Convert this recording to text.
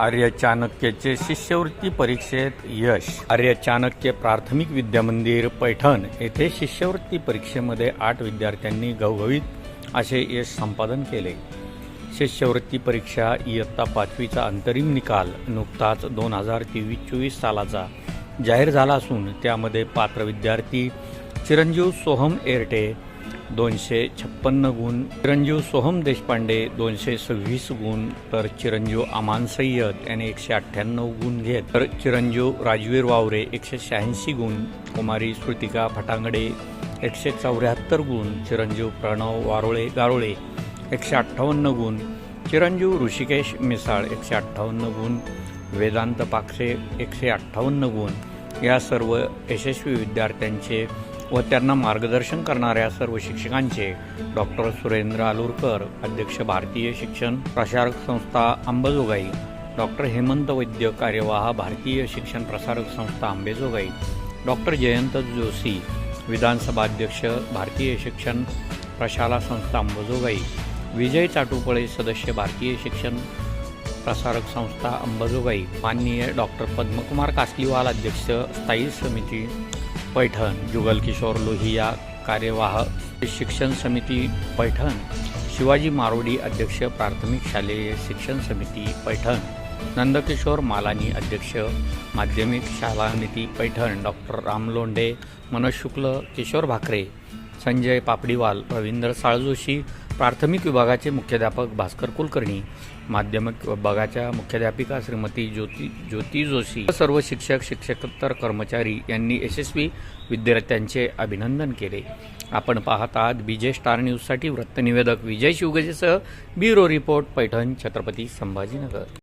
आर्य चाणक्यचे शिष्यवृत्ती परीक्षेत यश. आर्य चाणक्य प्राथमिक विद्यामंदिर पैठण येथे शिष्यवृत्ती परीक्षेमध्ये आठ विद्यार्थ्यांनी घवघवीत असे यश संपादन केले. शिष्यवृत्ती परीक्षा इयत्ता पाचवीचा अंतरिम निकाल नुकताच दोन हजार तेवीस चोवीस सालाचा जाहीर झाला असून त्यामध्ये पात्र विद्यार्थी चिरंजीव सोहम एरटे दोनशे छप्पन्न गुण. चिरंजीव सोहम देशपांडे दोनशे सव्वीस गुण. तर चिरंजीव अमान सय्यद याने एकशे अठ्ठ्याण्णव गुण घेत. तर चिरंजीव राजवीर वावरे एकशे शहाऐंशी गुण. कुमारी श्रुतिका फटांगडे एकशे चौऱ्याहत्तर गुण. चिरंजीव प्रणव वारोळे गारोळे एकशे अठ्ठावन्न गुण. चिरंजीव ऋषिकेश मिसाळ एकशे अठ्ठावन्न गुण. वेदांत पाक्षे एकशे अठ्ठावन्न गुण. या सर्व यशस्वी विद्यार्थ्यांचे व त्यांना मार्गदर्शन करणाऱ्या सर्व शिक्षकांचे डॉक्टर सुरेंद्र आलुरकर अध्यक्ष भारतीय शिक्षण प्रसारक संस्था अंबाजोगाई डॉक्टर हेमंत वैद्य कार्यवाह भारतीय शिक्षण प्रसारक संस्था अंबेजोगाई डॉक्टर जयंत जोशी विधानसभा अध्यक्ष भारतीय शिक्षण प्रशाला संस्था अंबाजोगाई विजय चाटुपळे सदस्य भारतीय शिक्षण प्रसारक संस्था अंबाजोगाई माननीय डॉक्टर पद्मकुमार कासलीवाल अध्यक्ष स्थायी समिती पैठण जुगल किशोर लोहिया कार्यवाह शिक्षण समिती पैठण शिवाजी मारोडी अध्यक्ष प्राथमिक शालेय शिक्षण समिती पैठण नंदकिशोर मालानी अध्यक्ष माध्यमिक शाला समिती पैठण डॉक्टर राम लोंढे मनोज शुक्ल किशोर भाकरे संजय पापडीवाल रवींद्र साळजोशी प्राथमिक विभागाचे मुख्याध्यापक भास्कर कुलकर्णी माध्यमिक विभागाच्या मुख्याध्यापिका श्रीमती ज्योती ज्योती जोशी सर्व शिक्षक शिक्षकोत्तर कर्मचारी यांनी यशस्वी विद्यार्थ्यांचे अभिनंदन केले. आपण पाहत आहात विजय स्टार न्यूजसाठी वृत्तनिवेदक विजय शिवगजेसह ब्युरो रिपोर्ट पैठण छत्रपती संभाजीनगर.